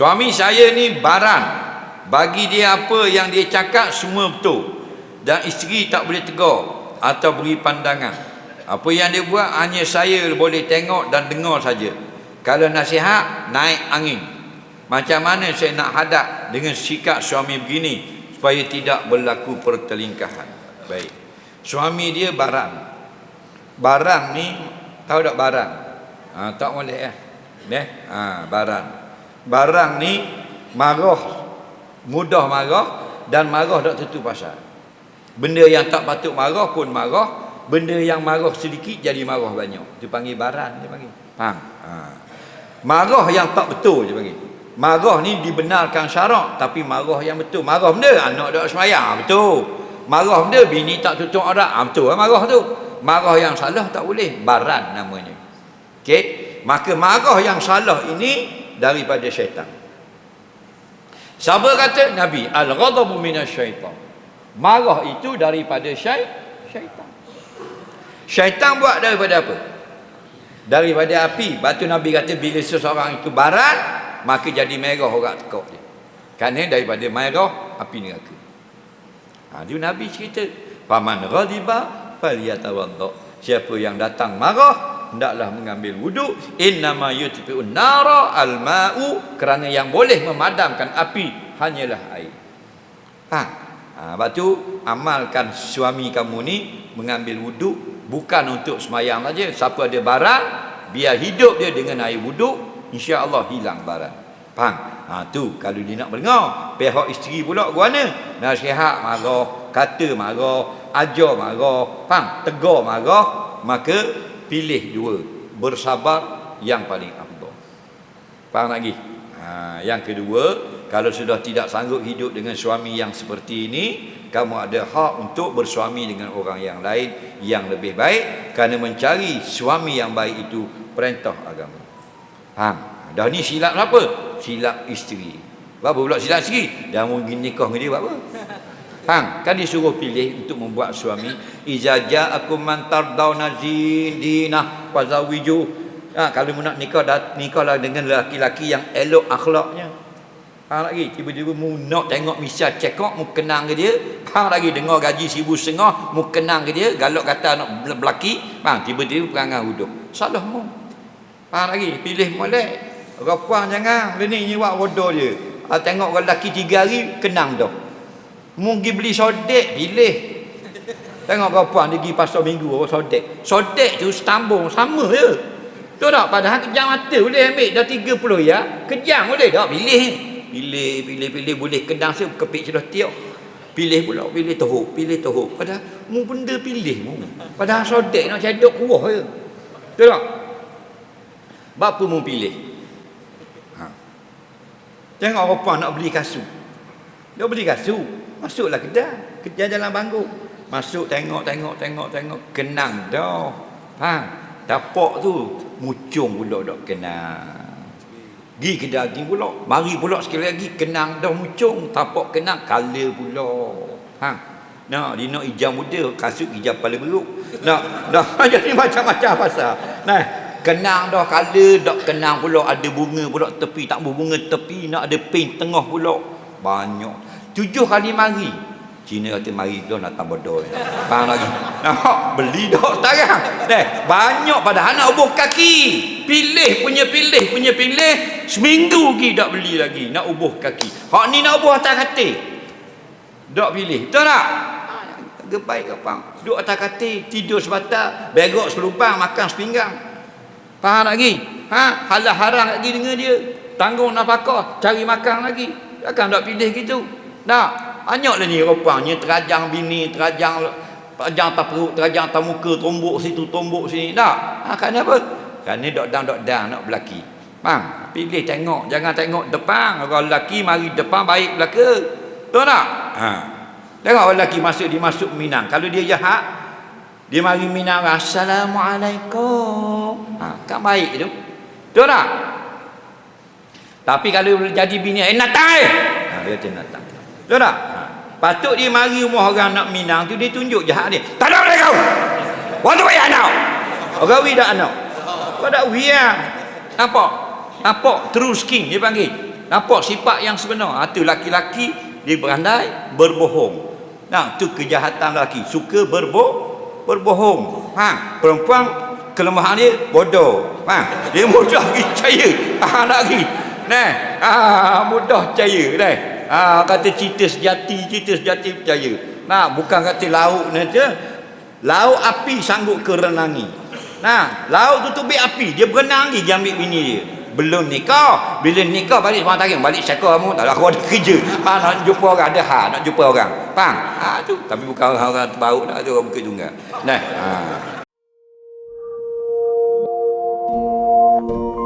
Suami saya ni baran. Bagi dia apa yang dia cakap semua betul. Dan isteri tak boleh tegur atau beri pandangan. Apa yang dia buat hanya saya boleh tengok dan dengar saja. Kalau nasihat naik angin. Macam mana saya nak hadap dengan sikap suami begini supaya tidak berlaku pertelingkahan. Baik. Suami dia barang. Barang ni tahu tak barang? Ha, tak boleh ya. Neh, ha, barang. Barang ni marah mudah marah dan marah tak tentu pasal. Benda yang tak patut marah pun marah, benda yang marah sedikit jadi marah banyak. Dia panggil baran dia panggil. Faham? Ha. Marah yang tak betul dia panggil. Marah ni dibenarkan syarak tapi marah yang betul. Marah benda anak dak sembahyang, ha, betul. Marah benda bini tak tutup aurat, ha, betul ha, marah tu. Marah yang salah tak boleh, baran namanya. Okey? Maka marah yang salah ini daripada syaitan. Siapa kata Nabi al-ghadabu minasyaitan. Marah itu daripada syai syaitan. Syaitan buat daripada apa? Daripada api. Batu Nabi kata bila seseorang itu barat maka jadi merah orang tekuk dia. Kerana daripada merah api neraka. Ha, dia Nabi cerita, "Faman ghadiba falyatawadda." Siapa yang datang marah hendaklah mengambil wuduk. Innama yutfi'un nara alma'u. Kerana yang boleh memadamkan api hanyalah air. Ha. Ha sebab tu amalkan suami kamu ni mengambil wuduk bukan untuk semayang saja. Siapa ada barang biar hidup dia dengan air wuduk insya-Allah hilang barang. Faham? Ha tu kalau dia nak dengar pihak isteri pula guana. Nasihat marah kata marah ajar marah. Faham? Tegur marah maka pilih dua. Bersabar yang paling afdal faham lagi ha, yang kedua kalau sudah tidak sanggup hidup dengan suami yang seperti ini kamu ada hak untuk bersuami dengan orang yang lain yang lebih baik kerana mencari suami yang baik itu perintah agama. Faham dah ni silap apa silap isteri. Berapa pula silap isteri dah mungkin nikah dengan dia buat apa Faham? Kan disuruh pilih untuk membuat suami. Iza ja'akum man tardawna dinah wa zawiju. Ha, kalau nak nikah dah nikahlah dengan lelaki-lelaki yang elok akhlaknya. Faham lagi? Tiba-tiba mu nak tengok misal check out mu kenang ke dia. Faham lagi dengar gaji seribu setengah mu kenang ke dia. Galak kata nak belaki. Faham? Tiba-tiba perangai huduk. Salah mu. Faham lagi? Pilih molek. Rapuang jangan. Dia ni nyiwak bodoh dia. Ha, tengok lelaki tiga hari kenang dah. Mungkin beli sodek pilih. Tengok kau puan pergi pasal minggu oh, sodek. Sodek tu setambung sama je. Tu tak padahal kejam mata boleh ambil dah 30 ya. Kejam boleh tak pilih. Pilih pilih pilih boleh kedang saya kepik celah tiok. Pilih pula pilih teruk, pilih teruk. Padahal mu benda pilih mu. Padahal sodek nak cedok kuah je. Tu tak? Bapa mu pilih. Ha. Tengok apa nak beli kasut. Dia beli kasut. Masuklah kedai. Kedai jalan bangku. Masuk tengok, tengok, tengok, tengok. Kenang dah. Ha? Dapak tu. Mucung pula dah kenang. Gi kedai lagi pula. Mari pula sekali lagi. Kenang dah mucung. Tapak kenang. Kala pula. Ha? Nah, dia nak hijau muda. Kasut hijau kepala beruk. Nak, dah jadi macam-macam pasal. Nah, kenang dah kala. Dak kenang pula. Ada bunga pula tepi. Tak bunga tepi. Nak ada paint tengah pula. Banyak. Tujuh kali mari. Cina kata mari tu nak tambah bodoh. Faham lagi? Nak beli dok sekarang. Deh, banyak pada anak ubuh kaki. Pilih punya pilih punya pilih. Seminggu lagi tak beli lagi. Nak ubuh kaki. Hak ni nak ubuh atas katil. Dok pilih. Betul tak? Agak baik ke pang? Duduk atas katil, tidur sebatang, begok selubang, makan sepinggang. Faham lagi? Ha? Halal haram lagi dengan dia. Tanggung nafkah, cari makan lagi. Takkan tak pilih gitu. Tak. Banyaklah ni rupanya terajang bini, terajang terajang atas perut, terajang atas muka, tombok situ, tombok sini. Tak. Ha, kerana apa? Kerana dok-dang dok-dang nak berlaki. Faham? Pilih tengok, jangan tengok depan. Kalau lelaki mari depan baik belaka. Tahu tak? Ha. Tengok lelaki masuk dia masuk Minang. Kalau dia jahat, dia mari Minang, Assalamualaikum. Ha, kan baik tu. Tahu tak? Tapi kalau jadi bini, eh natai. Ha, dia kata natai. Tahu tak? Patut dia mari rumah orang nak minang tu dia tunjuk jahat dia. Tak ada boleh kau. Waktu bayar anak. Orang wi dak anak. Kau dak ah. Nampak? Nampak true skin dia panggil. Nampak sifat yang sebenar. Ha, tu laki-laki dia berandai berbohong. Nah, tu kejahatan lelaki. Suka berbo berbohong. Ha, perempuan kelemahan dia bodoh. Ha, dia mudah percaya. Ha, lagi. Nah, ha, mudah percaya. Nah. Ha, kata cerita sejati, cerita sejati percaya. Nah, bukan kata laut ni je. Laut api sanggup kerenangi. Nah, laut tu tubik api. Dia berenang lagi dia ambil bini dia. Belum nikah. Bila nikah balik semangat tarik. Balik syaka kamu. Tak ada kerja. kerja. Ha, nak jumpa orang. Ada ha, nak jumpa orang. Pang. Ha, tu. Tapi bukan orang-orang terbaik nak ada Orang bukit tunggal. Nah. Ha. Thank you